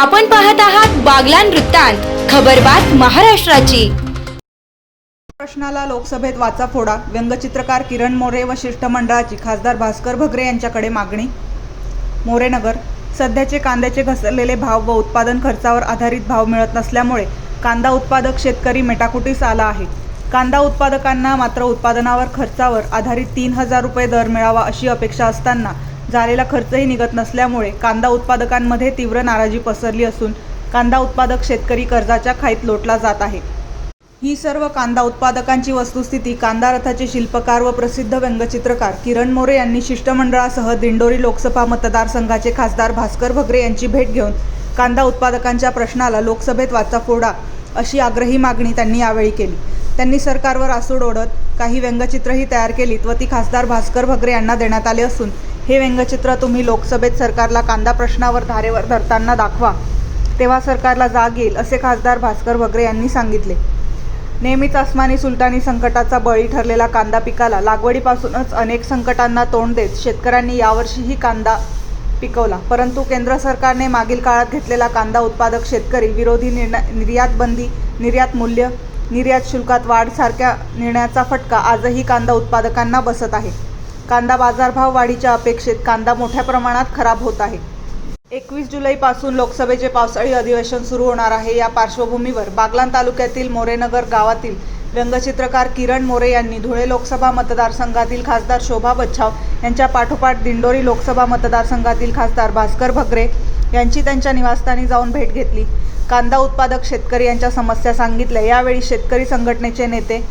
आपण पाहत आहात बागलान वृत्तांत खबरबात महाराष्ट्राची. प्रश्नाला लोकसभेत वाचा फोडा व्यंगचित्रकार किरण मोरे व शिष्टमंडळाची खासदार भास्कर भगरे यांच्याकडे मागणी. मोरेनगर सध्याचे कांद्याचे घसरलेले भाव व उत्पादन खर्चावर आधारित भाव मिळत नसल्यामुळे कांदा उत्पादक शेतकरी मेटाकुटीस आला आहे. कांदा उत्पादकांना मात्र उत्पादनावर खर्चावर आधारित तीन हजार रुपये दर मिळावा अशी अपेक्षा असताना झालेला खर्चही निघत नसल्यामुळे कांदा उत्पादकांमध्ये तीव्र नाराजी पसरली असून कांदा उत्पादक शेतकरी कर्जाच्या खाईत लोटला जात आहे. ही सर्व कांदा उत्पादकांची वस्तुस्थिती कांदा रथाचे शिल्पकार व प्रसिद्ध व्यंगचित्रकार किरण मोरे यांनी शिष्टमंडळासह दिंडोरी लोकसभा मतदारसंघाचे खासदार भास्कर भगरे यांची भेट घेऊन कांदा उत्पादकांच्या प्रश्नाला लोकसभेत वाचा फोडा अशी आग्रही मागणी त्यांनी यावेळी केली. त्यांनी सरकारवर आसूड ओढत काही व्यंगचित्रही तयार केलीत व ती खासदार भास्कर भगरे यांना देण्यात आले असून हे व्यंगचित्र तुम्ही लोकसभेत सरकारला कांदा प्रश्नावर धारेवर धरताना दाखवा. तेव्हा सरकारला जाग येईल असे खासदार भास्कर भगरे यांनी सांगितले. नेहमीच अस्मानी सुलतानी संकटाचा बळी ठरलेला कांदा पिकाला लागवडीपासूनच अनेक संकटांना तोंड देत शेतकऱ्यांनी यावर्षीही कांदा पिकवला. परंतु केंद्र सरकारने मागील काळात घेतलेला कांदा उत्पादक शेतकरी विरोधी निर्णय निर्यात बंदी निर्यात मूल्य निर्यात शुल्कात वाढ सारख्या निर्णयाचा फटका आजही कांदा उत्पादकांना बसत आहे. कांदा बाजारभाव वाढीच्या अपेक्षेत कांदा मोठ्या प्रमाणात खराब होत आहे. एकवीस जुलैपासून लोकसभेचे पावसाळी अधिवेशन सुरू होणार आहे. या पार्श्वभूमीवर बागलान तालुक्यातील मोरेनगर गावातील व्यंगचित्रकार किरण मोरे यांनी धुळे लोकसभा मतदारसंघातील खासदार शोभा बच्छाव यांच्या पाठोपाठ दिंडोरी लोकसभा मतदारसंघातील खासदार भास्कर भगरे यांची त्यांच्या निवासस्थानी जाऊन भेट घेतली. कांदा उत्पादक शेतकरी यांच्या समस्या सांगितल्या. यावेळी शेतकरी संघटनेचे नेते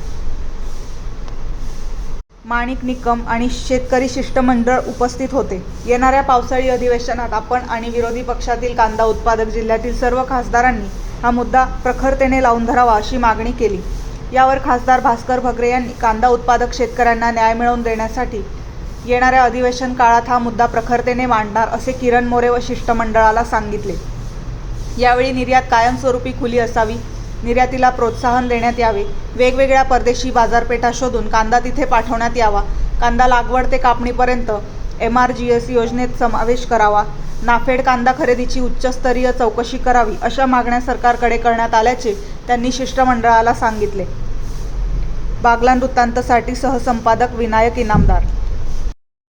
माणिक निकम आणि शेतकरी शिष्टमंडळ उपस्थित होते. येणाऱ्या पावसाळी अधिवेशनात आपण आणि विरोधी पक्षातील कांदा उत्पादक जिल्ह्यातील सर्व खासदारांनी हा मुद्दा प्रखरतेने लावून धरावा अशी मागणी केली. यावर खासदार भास्कर भगरे यांनी कांदा उत्पादक शेतकऱ्यांना न्याय मिळवून देण्यासाठी येणाऱ्या अधिवेशन काळात हा मुद्दा प्रखरतेने मांडणार असे किरण मोरे व शिष्टमंडळाला सांगितले. यावेळी निर्यात कायमस्वरूपी खुली असावी निर्यातीला प्रोत्साहन देण्यात यावे. वेगवेगळ्या परदेशी बाजारपेठा शोधून कांदा तिथे पाठवण्यात यावा. कांदा लागवड ते कापणीपर्यंत एम आर जी एस योजनेत समावेश करावा. नाफेड कांदा खरेदीची उच्चस्तरीय चौकशी करावी अशा मागण्या सरकारकडे करण्यात आल्याचे त्यांनी शिष्टमंडळाला सांगितले. बागलान वृत्तांतसाठी सहसंपादक विनायक इनामदार